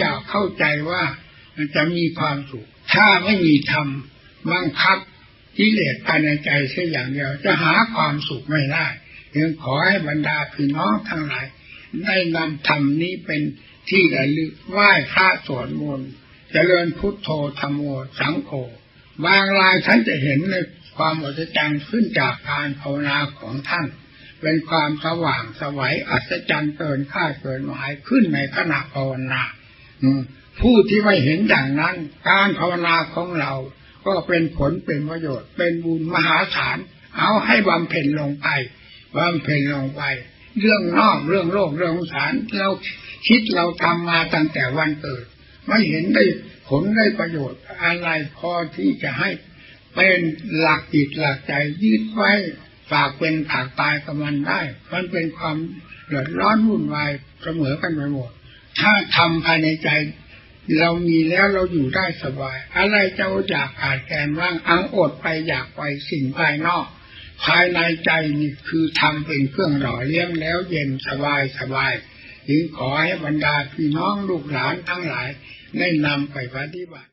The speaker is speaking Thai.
จะเข้าใจว่ามันจะมีความสุข ถ้าไม่มีธรรมบังคับกิเลสภายในใจเสียอย่างเดียว จะหาความสุขไม่ได้ยังขอให้บรรดาพี่น้องทั้งหลาย ได้นำธรรมนี้เป็นที่ระลึกไหว้พระสวดมนต์เจริญพุทโธธรรมโอสังโฆบางรายท่านจะเห็นในความอัศจรรย์ขึ้นจากการภาวนาของท่าน เป็นความสว่างสวัยอัศจรรย์เกินคาดเกินหมายขึ้นในขณะภาวนาผู้ที่ไม่เห็นอย่างนั้น การภาวนาของเรา ก็เป็นผลเป็นประโยชน์ เป็นบุญมหาศาลเอาให้บำเพ็ญลงไปบำเพ็ญลงไป เรื่องนอกเรื่องโลกเรื่องสารเราคิดเราทำมาตั้งแต่วันเกิด ไม่เห็นได้ผลได้ประโยชน์อะไรพอที่จะให้เป็นหลักจิตหลักใจยืดไว้ ฝากเป็นฝากตายกับมันได้ มันเป็นความเดือดร้อนวุ่นวายเสมอกันไปหมด ถ้าทำภายในใจ เรามีแล้วเราอยู่ได้สบาย อะไรจะอยากขาดแคลนว่างอังอดไปอยากไปสิ่งภายนอก ภายในใจนี่คือทำเป็นเครื่องหล่อเลี้ยงแล้วเย็นสบายสบายจึงขอให้บรรดาพี่น้องลูกหลานทั้งหลายได้นำไปปฏิบัติ